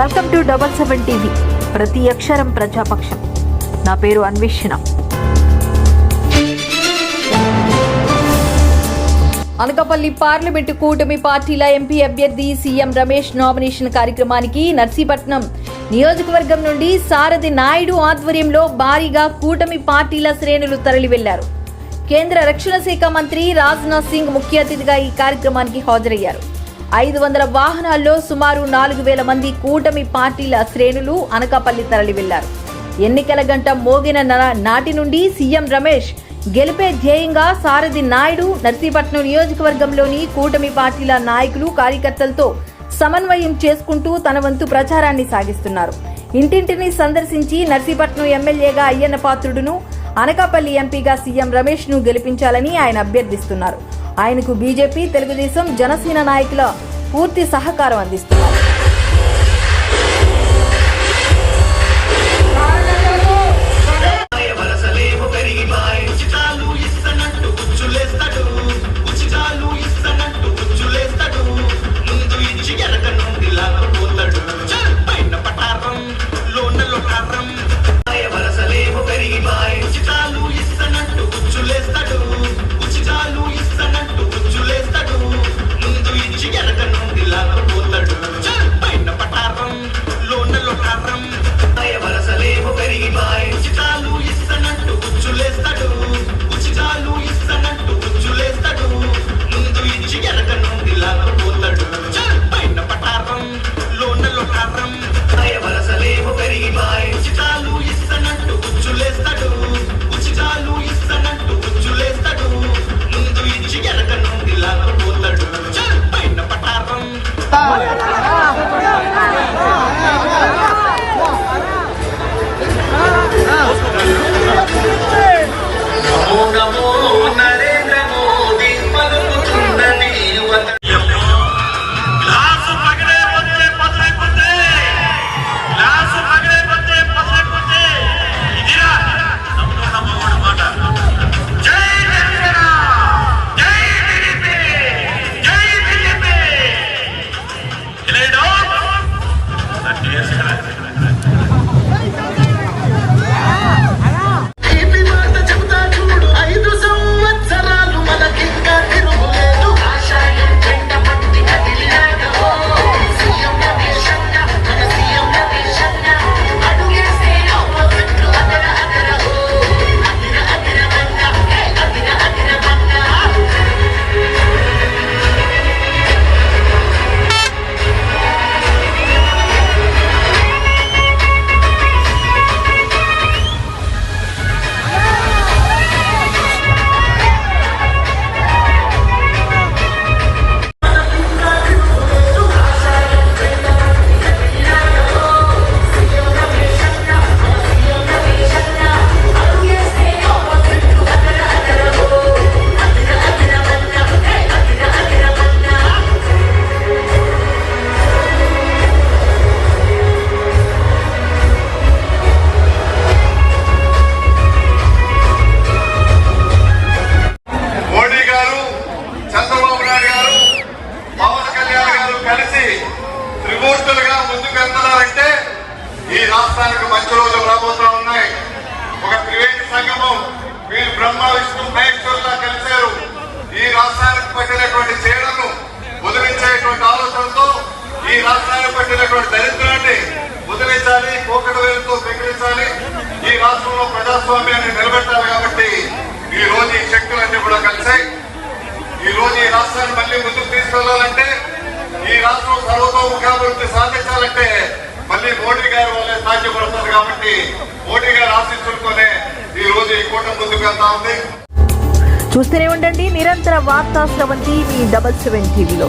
Welcome to double seven TV. ప్రతి అక్షరం ప్రజాపక్షం. నా పేరు అన్వేషణ. అనకాపల్లి పార్లమెంటు కూటమి పార్టీల ఎంపీ అభ్యర్థి సీఎం రమేష్ నామినేషన్ కార్యక్రమానికి నర్సీపట్నం నియోజకవర్గం నుండి సారథి నాయుడు ఆధ్వర్యంలో భారీగా కూటమి పార్టీల శ్రేణులు తరలి వెళ్ళారు కేంద్ర రక్షణ శాఖ మంత్రి రాజ్నాథ్ సింగ్ ముఖ్య అతిథిగా ఈ కార్యక్రమానికి హాజరయ్యారు. ఐదు వందల వాహనాల్లో సుమారు నాలుగు వేల మంది కూటమి పార్టీల శ్రేణులు అనకాపల్లి తరలి వెళ్ళారు ఎన్నికల గంట మోగిన నాటి నుండి సీఎం రమేష్ గెలిపే ధ్యేయంగా సారథి నాయుడు నర్సీపట్నం నియోజకవర్గంలోని కూటమి పార్టీల నాయకులు కార్యకర్తలతో సమన్వయం చేసుకుంటూ తన వంతు ప్రచారాన్ని సాగిస్తున్నారు. ఇంటింటిని సందర్శించి నర్సీపట్నం ఎమ్మెల్యేగా అయ్యన్న పాత్రుడును అనకాపల్లి ఎంపీగా సీఎం రమేష్ను గెలిపించాలని ఆయన అభ్యర్థిస్తున్నారు. ఆయనకు బీజేపీ తెలుగుదేశం జనసేన నాయకుల పూర్తి సహకారం అందిస్తున్నారు. రాష్ట్రంలో ప్రజాస్వామ్యాన్ని నిలబెట్టాలి కాబట్టి ఈ రోజు ఈ శక్తులన్నీ కూడా కలిసాయి ఈ రోజు ఈ రాష్ట్రాన్ని మళ్ళీ ముందుకు తీసుకెళ్ళాలంటే ఈ రాష్ట్రం సర్వతోముఖాభివృద్ధి సాధించాలంటే మళ్ళీ మోడీ గారి వల్లే సాధ్యపడుతుంది కాబట్టి మోడీ గారు ఆశీస్సులతోనే ఈ రోజు ఈ కూటమి ముందుకు వెళ్తా ఉంది. చూస్తూనే ఉండండి నిరంతర వార్తా స్రవంతి మీ డబల్ సెవెన్ టీవీలో.